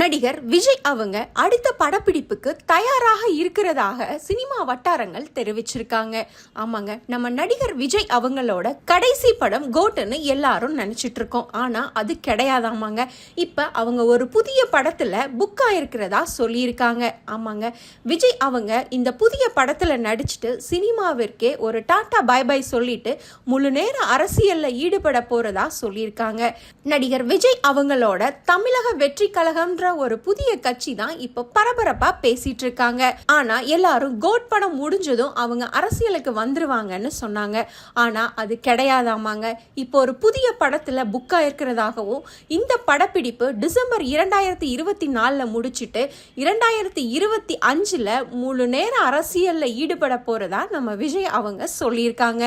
நடிகர் விஜய் அவங்க அடுத்த படப்பிடிப்புக்கு தயாராக இருக்கிறதாக சினிமா வட்டாரங்கள் தெரிவிச்சிருக்காங்க. ஆமாங்க நம்ம நடிகர் விஜய் அவங்களோட கடைசி படம் கோட்டுன்னு எல்லாரும் நினைச்சிட்டு இருக்கோம் ஆனா அது கிடையாதாமாங்க. இப்ப அவங்க ஒரு புதிய படத்துல புக் ஆயிருக்கிறதா சொல்லியிருக்காங்க. ஆமாங்க விஜய் அவங்க இந்த புதிய படத்துல நடிச்சுட்டு சினிமாவிற்கே ஒரு டாடா பை பை சொல்லிட்டு முழு நேர அரசியல்ல ஈடுபட போறதா சொல்லியிருக்காங்க. நடிகர் விஜய் அவங்களோட தமிழக வெற்றி கழகம் கழகம்ன்ற ஒரு புதிய கட்சி தான் இப்ப பரபரப்பா பேசிட்டு இருக்காங்க ஆனா எல்லாரும் கோட் படம் முடிஞ்சதும் அவங்க அரசியலுக்கு வந்துருவாங்கன்னு சொன்னாங்க. ஆனா அது கிடையாதாமாங்க. இப்போ ஒரு புதிய படத்துல புக் ஆயிருக்கிறதாகவும் இந்த படப்பிடிப்பு டிசம்பர் இரண்டாயிரத்தி இருபத்தி நாலுல முடிச்சிட்டு இரண்டாயிரத்தி இருபத்தி அஞ்சுல முழு நேர அரசியல்ல ஈடுபட போறதா நம்ம விஜய் அவங்க சொல்லியிருக்காங்க.